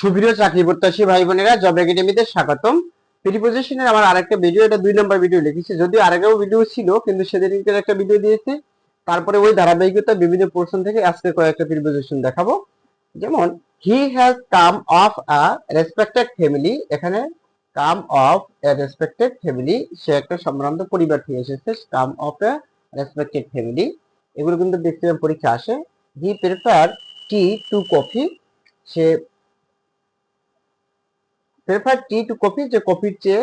সুপ্রিয় চাকরি প্রত্যাশী ভাই বোনেরা জব একাডেমিতে স্বাগতম। প্রিপোজিশনের আমার আরেকটা ভিডিও এটা দুই নম্বর ভিডিও লিখেছি। যদিও আরেকটাও ভিডিও ছিল, কিন্তু সেদিনকে একটা ভিডিও দিয়েছে। তারপরে ওই ধারাবাহিকতা বিভিন্ন পোর্শন থেকে আজকে কয়েকটা প্রিপোজিশন দেখাবো। যেমন he has come of a respected family এখানে come of a respected family সে একটা সম্ভ্রান্ত পরিবার থেকে এসেছে। Come of a respected family এগুলো কিন্তু দেখতে পরীক্ষা আসে। He prefer tea to coffee say prefer tea to coffee যে কফির চেয়ে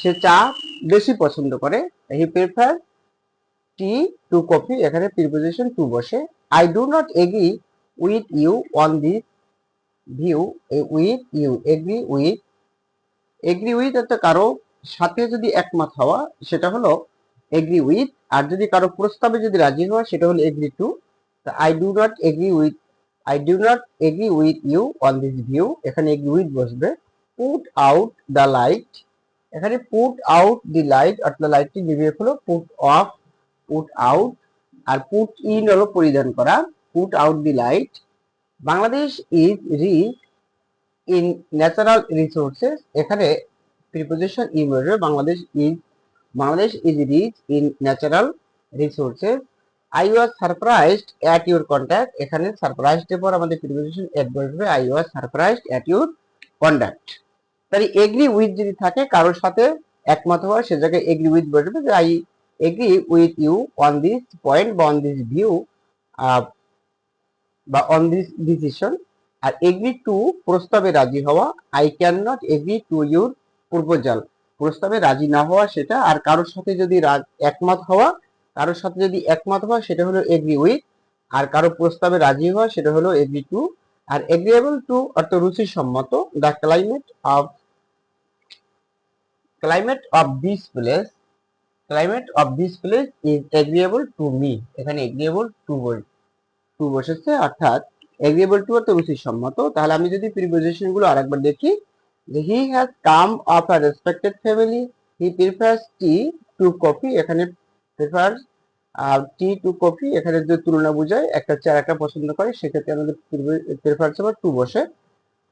সে চা বেশি পছন্দ করে he prefer tea to coffee এখানে প্রিপোজিশন টু বসে। I do not agree with you on this view with you agree with agree with একটা কারও সাথে যদি একমত হওয়া, সেটা হলো এগ্রি উইথ আর যদি কারও প্রস্তাবে যদি রাজি হওয়া, সেটা হলো agree to I do not agree with I do not agree with you on this view এখানে এগ্রি উইথ বসবে। পুট আউট দ্য লাইট এখানে পুট আউট দি লাইট অর্থাৎ লাইটটি নিভিয়ে হলো পুট অফ পুট আউট আর পুট ইন হলো পরিধান করা put out the light Bangladesh is rich in natural resources এখানে প্রিপোজিশন ই বসবে Bangladesh is Bangladesh is rich in natural resources I was surprised at your contact এখানে surprised এর পর আমাদের প্রিপোজিশন এড বসবে I was surprised at your conduct তাহলে এগ্রি উইথ যদি থাকে, কারোর সাথে একমত হওয়া সে জায়গায় এগ্রি উইথ বসবে যে I agree with you on this point বা অন দিস ভিউ বা অন দিস ডিসিশন আর এগ্রি টু প্রস্তাবে রাজি হওয়া I can not agree to your proposal প্রস্তাবে রাজি না হওয়া সেটা আর কারোর সাথে যদি একমত হওয়া, কারোর সাথে যদি একমত হওয়া, সেটা হলো এগ্রি উইথ আর কারও প্রস্তাবে রাজি হওয়া, সেটা হলো এগ্রি টু আর এগ্রিয়েবল টু অর্থ রুচির সম্মত the climate of climate of this place climate of this place is agreeable to me এখানে এগ্রিয়েবল টু বল টু বসেছে, অর্থাৎ এগ্রিয়েবল টু অর্থ রুচির সম্মত তাহলে আমি যদি প্রিপোজিশনগুলো আরেকবার দেখি, যে he has come of a respected family he prefers tea to coffee এখানে প্রিফার টি টু কফি এখানে যদি তুলনা বোঝায়, একটা চা একটা পছন্দ করে, সেক্ষেত্রে আমাদের প্রিফার্স আবার টু বসে।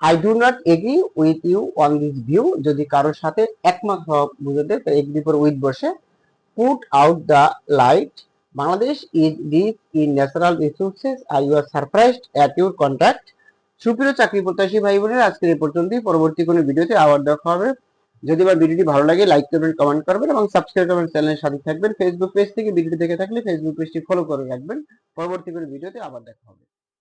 I do not agree with you on this view যদি কারোর সাথে একমত হওয়া বুঝাতে এগ্রি পর উইথ বসে। Put out the light Bangladesh is rich in natural resources R you are surprised at your contact সুপ্রিয় চাকরি প্রত্যাশী ভাই বোনের আজকের এই পর্যন্তই। পরবর্তী কোনো ভিডিওতে আবার দেখা হবে। যদি আমার ভিডিওটি ভালো লাগে লাইক করবেন কমেন্ট করবেন এবং সাবস্ক্রাইব করবেন চ্যানেলের সাথে থাকবেন। ফেসবুক পেজ থেকে ভিডিওটি দেখে থাকলে ফেসবুক পেজটি ফলো করে রাখবেন। পরবর্তী কোনো ভিডিওতে আবার দেখা হবে।